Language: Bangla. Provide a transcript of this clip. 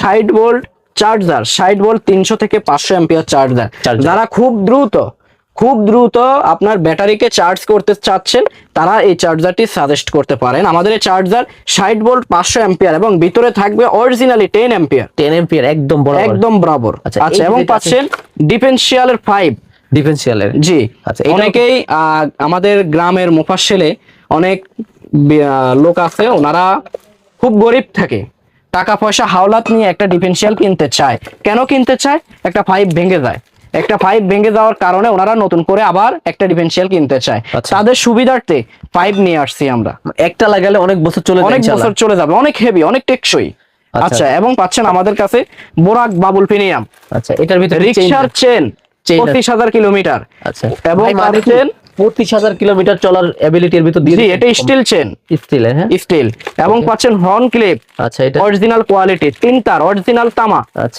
ষাট ভোল্ট চার্জার ষাট ভোল্ট তিনশো থেকে পাঁচশো এম্পিয়ার চার্জার। যারা খুব দ্রুত খুব দ্রুত আপনার ব্যাটারিকে চার্জ করতে চাচ্ছেন তারা এই চার্জারটি সাজেস্ট করতে পারেন। আমাদের এই চার্জার ষাট ভোল্ট পাঁচশো এম্পিয়ার এবং ভিতরে থাকবে originally ten ampere ten ampere একদম বড় একদম বরাবর। আচ্ছা, আচ্ছা এবং পাচ্ছেন ডিফেন্সিয়ালের ফাইভ ডিফেন্সিয়ালের জি। আচ্ছা, অনেকেই আমাদের গ্রামের মোফাসেলে অনেক লোক আছে ওনারা খুব গরিব থাকে। টাকা পয়সা হাওলাত নিয়ে একটা ডিফেন্সিয়াল কিনতে চায়। কেন কিনতে চায়? একটা পাইপ ভেঙে যায়। একটা পাইপ ভেঙে যাওয়ার কারণে ওনারা নতুন করে আবার একটা ডিফেন্সিয়াল কিনতে চায়। আচ্ছা। তাদের সুবিধার্থে পাইপ নিয়ে আসছি আমরা। একটা লাগালে অনেক বছর চলে অনেক বছর চলে যাবে। অনেক হেভি অনেক টেকসই। আচ্ছা। আচ্ছা এবং পাচ্ছেন আমাদের কাছে বোরাক বাবুল প্রিমিয়াম আচ্ছা এটার ভিতরে রিক্সার চেন। পঁচিশ হাজার কিলোমিটার। আচ্ছা। এবং মানে পাচ্ছেন পঁচিশ হাজার কিলোমিটার চলার অ্যাবিলিটির ভিতর দিয়ে এটা স্টিল চেন স্টিল হ্যাঁ? স্টিল এবং পাচ্ছেন হর্ন ক্লিপ আচ্ছা এটা অরিজিনাল কোয়ালিটি তিন তার অরিজিনাল তামা। আচ্ছা।